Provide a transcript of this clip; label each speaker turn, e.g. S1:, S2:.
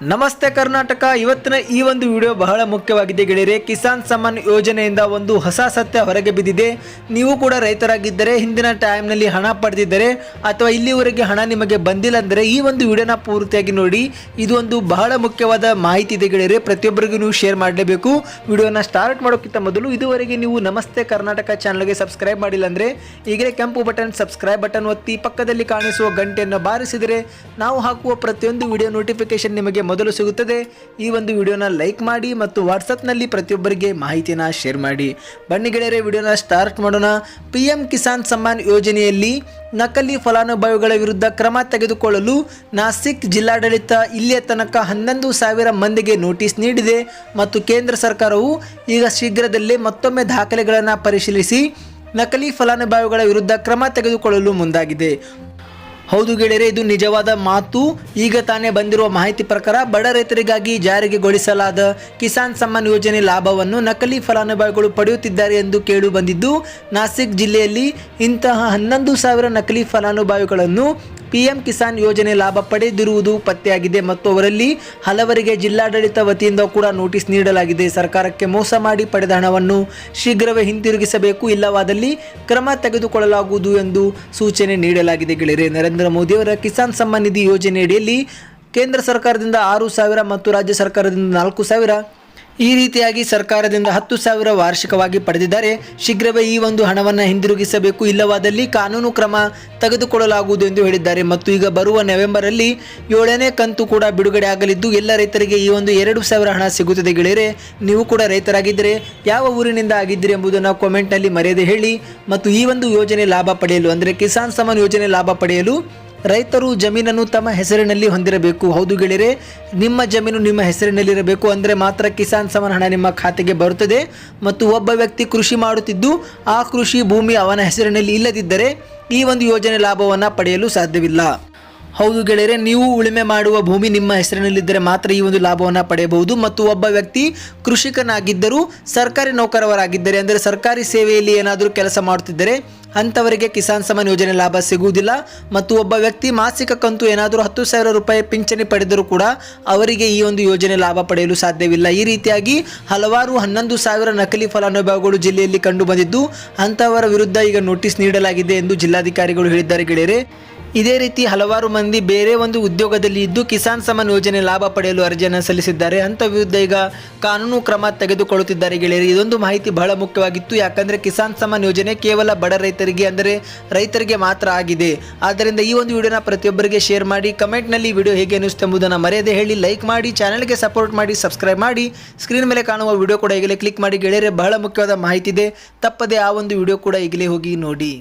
S1: ನಮಸ್ತೆ ಕರ್ನಾಟಕ. ಇವತ್ತಿನ ಈ ಒಂದು ವಿಡಿಯೋ ಬಹಳ ಮುಖ್ಯವಾಗಿದೆ ಗೆಳೆಯರೆ. ಕಿಸಾನ್ ಸಮ್ಮಾನ್ ಯೋಜನೆಯಿಂದ ಒಂದು ಹೊಸ ಸತ್ಯ ಹೊರಗೆ ಬಿದ್ದಿದೆ. ನೀವು ಕೂಡ ರೈತರಾಗಿದ್ದರೆ, ಹಿಂದಿನ ಟೈಮ್ನಲ್ಲಿ ಹಣ ಪಡೆದಿದ್ದರೆ, ಅಥವಾ ಇಲ್ಲಿವರೆಗೆ ಹಣ ನಿಮಗೆ ಬಂದಿಲ್ಲ ಅಂದರೆ ಈ ಒಂದು ವಿಡಿಯೋನ ಪೂರ್ತಿಯಾಗಿ ನೋಡಿ. ಇದು ಒಂದು ಬಹಳ ಮುಖ್ಯವಾದ ಮಾಹಿತಿ ಇದೆ ಗೆಳೆಯರೆ. ಪ್ರತಿಯೊಬ್ಬರಿಗೂ ನೀವು ಶೇರ್ ಮಾಡಲೇಬೇಕು. ವಿಡಿಯೋನ ಸ್ಟಾರ್ಟ್ ಮಾಡೋಕ್ಕಿಂತ ಮೊದಲು ಇದುವರೆಗೆ ನೀವು ನಮಸ್ತೆ ಕರ್ನಾಟಕ ಚಾನಲ್ಗೆ ಸಬ್ಸ್ಕ್ರೈಬ್ ಮಾಡಿಲ್ಲ ಅಂದರೆ, ಈಗಲೇ ಕೆಂಪು ಬಟನ್ ಸಬ್ಸ್ಕ್ರೈಬ್ ಬಟನ್ ಒತ್ತಿ ಪಕ್ಕದಲ್ಲಿ ಕಾಣಿಸುವ ಗಂಟೆಯನ್ನು ಬಾರಿಸಿದರೆ, ನಾವು ಹಾಕುವ ಪ್ರತಿಯೊಂದು ವಿಡಿಯೋ ನೋಟಿಫಿಕೇಶನ್ ನಿಮಗೆ ಮೊದಲು ಸಿಗುತ್ತದೆ. ಈ ಒಂದು ವಿಡಿಯೋನ ಲೈಕ್ ಮಾಡಿ ಮತ್ತು ವಾಟ್ಸಪ್ನಲ್ಲಿ ಪ್ರತಿಯೊಬ್ಬರಿಗೆ ಮಾಹಿತಿನ ಶೇರ್ ಮಾಡಿ. ಬನ್ನಿ ಗೆಳೆಯರೇ, ವಿಡಿಯೋನ ಸ್ಟಾರ್ಟ್ ಮಾಡೋಣ. ಪಿ ಕಿಸಾನ್ ಸಮ್ಮಾನ್ ಯೋಜನೆಯಲ್ಲಿ ನಕಲಿ ಫಲಾನುಭವಿಗಳ ವಿರುದ್ಧ ಕ್ರಮ ತೆಗೆದುಕೊಳ್ಳಲು ನಾಸಿಕ್ ಜಿಲ್ಲಾಡಳಿತ ಇಲ್ಲಿಯ ತನಕ ಹನ್ನೊಂದು ಸಾವಿರ ಮಂದಿಗೆ ನೋಟಿಸ್ ನೀಡಿದೆ ಮತ್ತು ಕೇಂದ್ರ ಸರ್ಕಾರವು ಈಗ ಶೀಘ್ರದಲ್ಲೇ ಮತ್ತೊಮ್ಮೆ ದಾಖಲೆಗಳನ್ನು ಪರಿಶೀಲಿಸಿ ನಕಲಿ ಫಲಾನುಭವಿಗಳ ವಿರುದ್ಧ ಕ್ರಮ ತೆಗೆದುಕೊಳ್ಳಲು ಮುಂದಾಗಿದೆ. ಹೌದು ಗೆಳೆಯರೆ, ಇದು ನಿಜವಾದ ಮಾತು. ಈಗ ತಾನೇ ಬಂದಿರುವ ಮಾಹಿತಿ ಪ್ರಕಾರ ಬಡ ರೈತರಿಗಾಗಿ ಜಾರಿಗೆಗೊಳಿಸಲಾದ ಕಿಸಾನ್ ಸಮ್ಮಾನ್ ಯೋಜನೆ ಲಾಭವನ್ನು ನಕಲಿ ಫಲಾನುಭವಿಗಳು ಪಡೆಯುತ್ತಿದ್ದಾರೆ ಎಂದು ಕೇಳು ಬಂದಿದ್ದು, ನಾಸಿಕ್ ಜಿಲ್ಲೆಯಲ್ಲಿ ಇಂತಹ ಹನ್ನೊಂದು ಸಾವಿರ ನಕಲಿ ಫಲಾನುಭವಿಗಳನ್ನು ಪಿಎಂ ಕಿಸಾನ್ ಯೋಜನೆ ಲಾಭ ಪಡೆದಿರುವುದು ಪತ್ತೆಯಾಗಿದೆ ಮತ್ತು ಅವರಲ್ಲಿ ಹಲವರಿಗೆ ಜಿಲ್ಲಾಡಳಿತ ವತಿಯಿಂದ ಕೂಡ ನೋಟಿಸ್ ನೀಡಲಾಗಿದೆ. ಸರ್ಕಾರಕ್ಕೆ ಮೋಸ ಮಾಡಿ ಪಡೆದ ಹಣವನ್ನು ಶೀಘ್ರವೇ ಹಿಂತಿರುಗಿಸಬೇಕು, ಇಲ್ಲವಾದಲ್ಲಿ ಕ್ರಮ ತೆಗೆದುಕೊಳ್ಳಲಾಗುವುದು ಎಂದು ಸೂಚನೆ ನೀಡಲಾಗಿದೆ. ಗೆಳೆಯರೆ, ನರೇಂದ್ರ ಮೋದಿಯವರ ಕಿಸಾನ್ ಸಮ್ಮಾನ್ ನಿಧಿ ಯೋಜನೆಯಡಿಯಲ್ಲಿ ಕೇಂದ್ರ ಸರ್ಕಾರದಿಂದ ಆರು ಸಾವಿರ ಮತ್ತು ರಾಜ್ಯ ಸರ್ಕಾರದಿಂದ ನಾಲ್ಕು ಸಾವಿರ ಈ ರೀತಿಯಾಗಿ ಸರ್ಕಾರದಿಂದ ಹತ್ತು ಸಾವಿರ ವಾರ್ಷಿಕವಾಗಿ ಪಡೆದಿದ್ದಾರೆ. ಶೀಘ್ರವೇ ಈ ಒಂದು ಹಣವನ್ನು ಹಿಂದಿರುಗಿಸಬೇಕು. ಇಲ್ಲವಾದಲ್ಲಿ ಕಾನೂನು ಕ್ರಮ ತೆಗೆದುಕೊಳ್ಳಲಾಗುವುದು ಎಂದು ಹೇಳಿದ್ದಾರೆ. ಮತ್ತು ಈಗ ಬರುವ ನವೆಂಬರಲ್ಲಿ ಏಳನೇ ಕಂತು ಕೂಡ ಬಿಡುಗಡೆ ಆಗಲಿದ್ದು, ಎಲ್ಲ ರೈತರಿಗೆ ಈ ಒಂದು ಎರಡು ಸಾವಿರ ಹಣ ಸಿಗುತ್ತದೆ ಗೆಳೆಯರೆ. ನೀವು ಕೂಡ ರೈತರಾಗಿದ್ದರೆ, ಯಾವ ಊರಿನಿಂದ ಆಗಿದ್ದೀರಿ ಎಂಬುದನ್ನು ಕಾಮೆಂಟ್ನಲ್ಲಿ ಮರೆಯದೆ ಹೇಳಿ. ಮತ್ತು ಈ ಒಂದು ಯೋಜನೆ ಲಾಭ ಪಡೆಯಲು, ಅಂದರೆ ಕಿಸಾನ್ ಸಮ್ಮಾನ್ ಯೋಜನೆ ಲಾಭ ಪಡೆಯಲು ರೈತರು ಜಮೀನನ್ನು ತಮ್ಮ ಹೆಸರಿನಲ್ಲಿ ಹೊಂದಿರಬೇಕು. ಹೌದು ಗೆಳೆಯರೆ, ನಿಮ್ಮ ಜಮೀನು ನಿಮ್ಮ ಹೆಸರಿನಲ್ಲಿರಬೇಕು ಅಂದರೆ ಮಾತ್ರ ಕಿಸಾನ್ ಸಮಾನ್ ಹಣ ನಿಮ್ಮ ಖಾತೆಗೆ ಬರುತ್ತದೆ. ಮತ್ತು ಒಬ್ಬ ವ್ಯಕ್ತಿ ಕೃಷಿ ಮಾಡುತ್ತಿದ್ದು, ಆ ಕೃಷಿ ಭೂಮಿ ಅವನ ಹೆಸರಿನಲ್ಲಿ ಇಲ್ಲದಿದ್ದರೆ ಈ ಒಂದು ಯೋಜನೆ ಲಾಭವನ್ನು ಪಡೆಯಲು ಸಾಧ್ಯವಿಲ್ಲ. ಹೌದು ಗೆಳೆಯರೆ, ನೀವು ಉಳುಮೆ ಮಾಡುವ ಭೂಮಿ ನಿಮ್ಮ ಹೆಸರಿನಲ್ಲಿದ್ದರೆ ಮಾತ್ರ ಈ ಒಂದು ಲಾಭವನ್ನು ಪಡೆಯಬಹುದು. ಮತ್ತು ಒಬ್ಬ ವ್ಯಕ್ತಿ ಕೃಷಿಕನಾಗಿದ್ದರೂ, ಸರ್ಕಾರಿ ನೌಕರವರಾಗಿದ್ದರೆ, ಅಂದರೆ ಸರ್ಕಾರಿ ಸೇವೆಯಲ್ಲಿ ಏನಾದರೂ ಕೆಲಸ ಮಾಡುತ್ತಿದ್ದರೆ, ಅಂಥವರಿಗೆ ಕಿಸಾನ್ ಸಮ್ಮಾನ್ ಯೋಜನೆ ಲಾಭ ಸಿಗುವುದಿಲ್ಲ. ಮತ್ತು ಒಬ್ಬ ವ್ಯಕ್ತಿ ಮಾಸಿಕ ಕಂತು ಏನಾದರೂ ಹತ್ತು ಸಾವಿರ ರೂಪಾಯಿ ಪಿಂಚಣಿ ಪಡೆದರೂ ಕೂಡ ಅವರಿಗೆ ಈ ಒಂದು ಯೋಜನೆ ಲಾಭ ಪಡೆಯಲು ಸಾಧ್ಯವಿಲ್ಲ. ಈ ರೀತಿಯಾಗಿ ಹಲವಾರು ಹನ್ನೊಂದು ಸಾವಿರ ನಕಲಿ ಫಲಾನುಭವಿಗಳು ಜಿಲ್ಲೆಯಲ್ಲಿ ಕಂಡುಬಂದಿದ್ದು, ಅಂಥವರ ವಿರುದ್ಧ ಈಗ ನೋಟಿಸ್ ನೀಡಲಾಗಿದೆ ಎಂದು ಜಿಲ್ಲಾಧಿಕಾರಿಗಳು ಹೇಳಿದ್ದಾರೆ ಗೆಳೆಯರೆ. ಇದೇ ರೀತಿ ಹಲವಾರು ಮಂದಿ ಬೇರೆ ಒಂದು ಉದ್ಯೋಗದಲ್ಲಿ ಇದ್ದು ಕಿಸಾನ್ ಸಮಾನ್ ಯೋಜನೆ ಲಾಭ ಪಡೆಯಲು ಅರ್ಜಿಯನ್ನು ಸಲ್ಲಿಸಿದ್ದಾರೆ. ಅಂತ ವಿರುದ್ಧ ಈಗ ಕಾನೂನು ಕ್ರಮ ತೆಗೆದುಕೊಳ್ಳುತ್ತಿದ್ದಾರೆ ಗೆಳೆಯರು. ಇದೊಂದು ಮಾಹಿತಿ ಬಹಳ ಮುಖ್ಯವಾಗಿತ್ತು. ಯಾಕಂದರೆ ಕಿಸಾನ್ ಸಮಾನ್ ಯೋಜನೆ ಕೇವಲ ಬಡ ರೈತರಿಗೆ ಅಂದರೆ ರೈತರಿಗೆ ಮಾತ್ರ ಆಗಿದೆ. ಆದ್ದರಿಂದ ಈ ಒಂದು ವಿಡಿಯೋನ ಪ್ರತಿಯೊಬ್ಬರಿಗೆ ಶೇರ್ ಮಾಡಿ ಕಮೆಂಟ್ನಲ್ಲಿ ವಿಡಿಯೋ ಹೇಗೆ ಅನಿಸುತ್ತೆ ಎಂಬುದನ್ನು ಮರೆಯದೆ ಹೇಳಿ ಲೈಕ್ ಮಾಡಿ ಚಾನಲ್ಗೆ ಸಪೋರ್ಟ್ ಮಾಡಿ ಸಬ್ಸ್ಕ್ರೈಬ್ ಮಾಡಿ ಸ್ಕ್ರೀನ್ ಮೇಲೆ ಕಾಣುವ ವಿಡಿಯೋ ಕೂಡ ಈಗಲೇ ಕ್ಲಿಕ್ ಮಾಡಿ ಗೆಳೆಯರೆ. ಬಹಳ ಮುಖ್ಯವಾದ ಮಾಹಿತಿ ಇದೆ. ತಪ್ಪದೆ ಆ ಒಂದು ವಿಡಿಯೋ ಕೂಡ ಈಗಲೇ ಹೋಗಿ ನೋಡಿ.